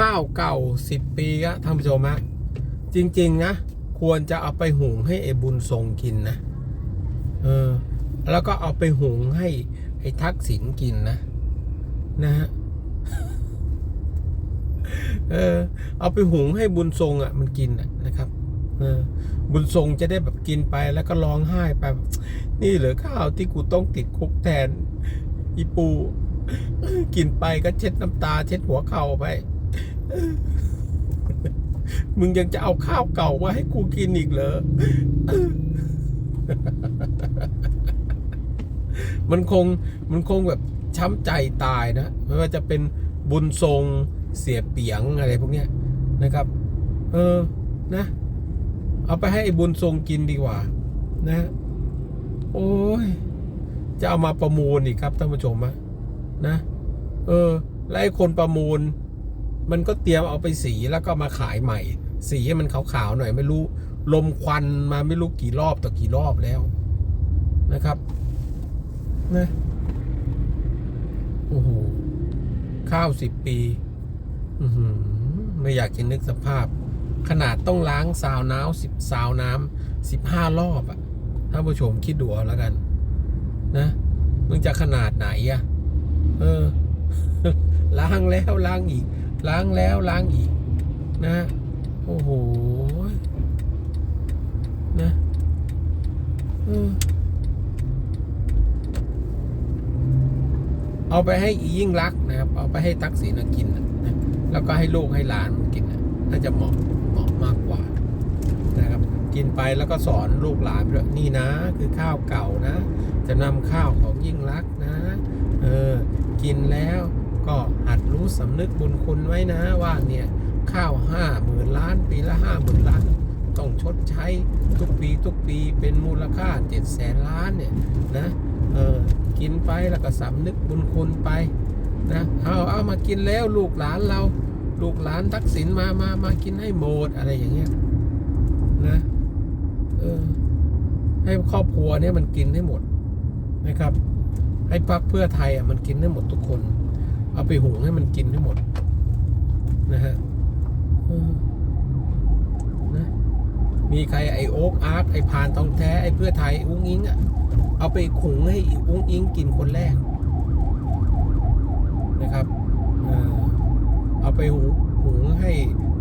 ข้าวเก่าสิบปีอะท่านผู้ชมฮะจริง ๆ นะ ควรจะเอาไปหุงให้ไอ้บุญทรงกินนะ เออ แล้วก็เอาไปหุงให้ไอ้ทักษิณกินนะ นะฮะเออ เอาไปหุงให้บุญทรงอะ มันกินอะนะครับเออบุญทรงจะได้แบบกินไปแล้วก็ร้องไห้ไปนี่เหลือข้าวที่กูต้องติดคุกแทน อีปู กินไปก็เช็ดน้ำตา เช็ดหัวเข่าไป มึงยังจะเอาข้าวเก่ามาให้กูกินอีกเหรอ มันคงมันคงแบบช้ำใจตายนะ ไม่ว่าจะเป็นบุญทรงเสียเปียงอะไรพวกเนี้ยนะครับ เออนะ เอาไปให้อ้บุญทรงกินดีกว่า นะ โอ้ย จะเอามาประมูลอีกครับท่านผู้ชมอะนะ เออแล้วไอ้คนประมูล มันก็เตรียมเอาไปสีแล้วก็มาขายใหม่ สีให้มันขาวๆหน่อยไม่รู้ลมควันมาไม่รู้กี่รอบต่อกี่รอบแล้วนะครับนะโอ้โหข้าวสิบปีไม่อยากจะนึกสภาพ ขนาดต้องล้างซาวน้ำสิบซาวน้ำสิบห้ารอบอะท่านผู้ชมคิดดูเอาแล้วกัน นะมึงจะขนาดไหนอะเออ ล้างแล้วล้างอีก ล้างแล้วล้างอีกนะโอ้โหนะเออเอาไปให้อียิ่งรักนะครับ เอาไปให้ทักษิณกินนะแล้วก็ให้ลูกให้หลานกินนะน่าจะเหมาะเหมาะมากกว่านะครับ กินไปแล้วก็สอนลูกหลานด้วยนี่นะ คือข้าวเก่านะ จะนำข้าวของยิ่งรักนะ เออ กินแล้ว ก็หัดรู้สำนึกบุญคุณไว้นะว่าเนี่ยข้าวห้าหมื่นล้านปีละห้าหมื่นล้าน ต้องชดใช้ทุกปีทุกปีเป็นมูลค่าเจ็ดแสนล้านเนี่ยนะเออกินไปแล้วก็สำนึกบุญคุณไปนะเอาเอามากินแล้วลูกหลานเรา ลูกหลานทักษิณมามามากินให้หมดอะไรอย่างเงี้ยนะเออให้ครอบครัวเนี่ยมันกินให้หมดนะครับ ให้พรรคเพื่อไทยอะมันกินให้หมดทุกคน เอาไปหุงให้มันกินให้หมด นะฮะนะมีใครไอโอ๊กอาร์คไอพานทองแท้ไอเพื่อไทยอุ้งอิงอะเอาไปขุงให้อุ้งอิงกินคนแรก นะครับเอาไปหุงหุงให้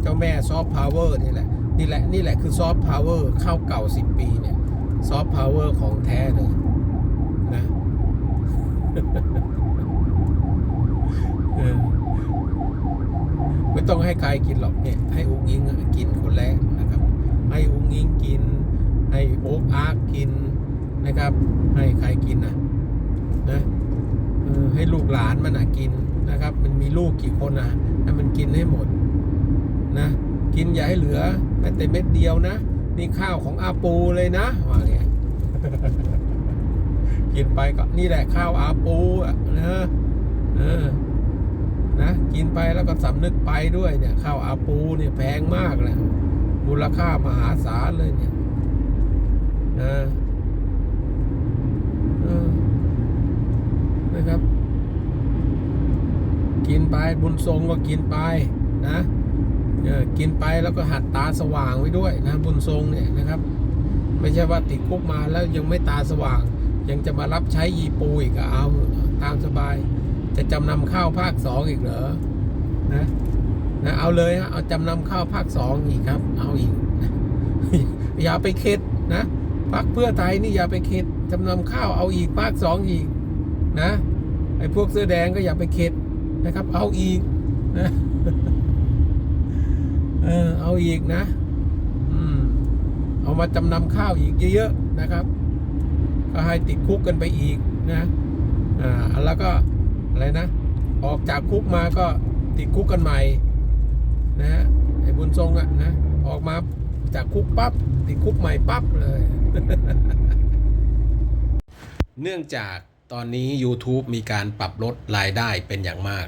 เจ้าแม่ซอฟต์พาวเวอร์นี่แหละนี่แหละนี่แหละคือซอฟต์พาวเวอร์ข้าวเก่าสิบปีเนี่ยซอฟต์พาวเวอร์ของแท้เลยนะ ไม่ต้องให้ใครกินหรอกเนี่ย ให้อุ้งอิงกินคนแรกนะครับ ให้อุ้งอิงกิน ให้โอ๊กอาร์กกินนะครับ ให้ใครกินนะนะออให้ลูกหลานมันอะกินนะครับ มันมีลูกกี่คนอะให้มันกินให้หมดนะกินอย่าให้เหลือแม้แต่เม็ดเดียวนะ นี่ข้าวของอาปูเลยนะว่าไงกินไปก็นี่แหละข้าวอาปูอะนะเออ นะกินไปแล้วก็สำนึกไปด้วยเนี่ยข้าวอาปูเนี่ยแพงมากแหละมูลค่ามหาศาลเลยเนี่ยนะนะครับ กินไปบุญทรงก็กินไปนะเออกินไปแล้วก็หัดตาสว่างไว้ด้วยนะบุญทรงเนี่ยนะครับ ไม่ใช่ว่าติดคุกมาแล้วยังไม่ตาสว่าง ยังจะมารับใช้ยีปูอีกเอาตามสบาย จะจำนำข้าวภาคสองอีกเหรอนะนะเอาเลยฮะเอาจำนำข้าวภาคสองอีกครับ เอาอีก อย่าไปเข็ดนะพักเพื่อไทยนี่อย่าไปเข็ดจำนำข้าวเอาอีกภาคสองอีกนะไอ้พวกเสื้อแดงก็อย่าไปเข็ดนะครับ เอาอีกนะเออเอาอีกนะอืมเอามาจำนำข้าวอีกเยอะๆนะครับ ก็ให้ติดคุกกันไปอีกนะอ่าแล้วก็ อะไรนะ ออกจากคุกมาก็ติดคุกกันใหม่ นะฮะไอ้บุญทรงอะนะ ออกมาจากคุกปั๊บติดคุกใหม่ปั๊บเลย เนื่องจากตอนนี้ YouTube มีการปรับลดรายได้เป็นอย่างมาก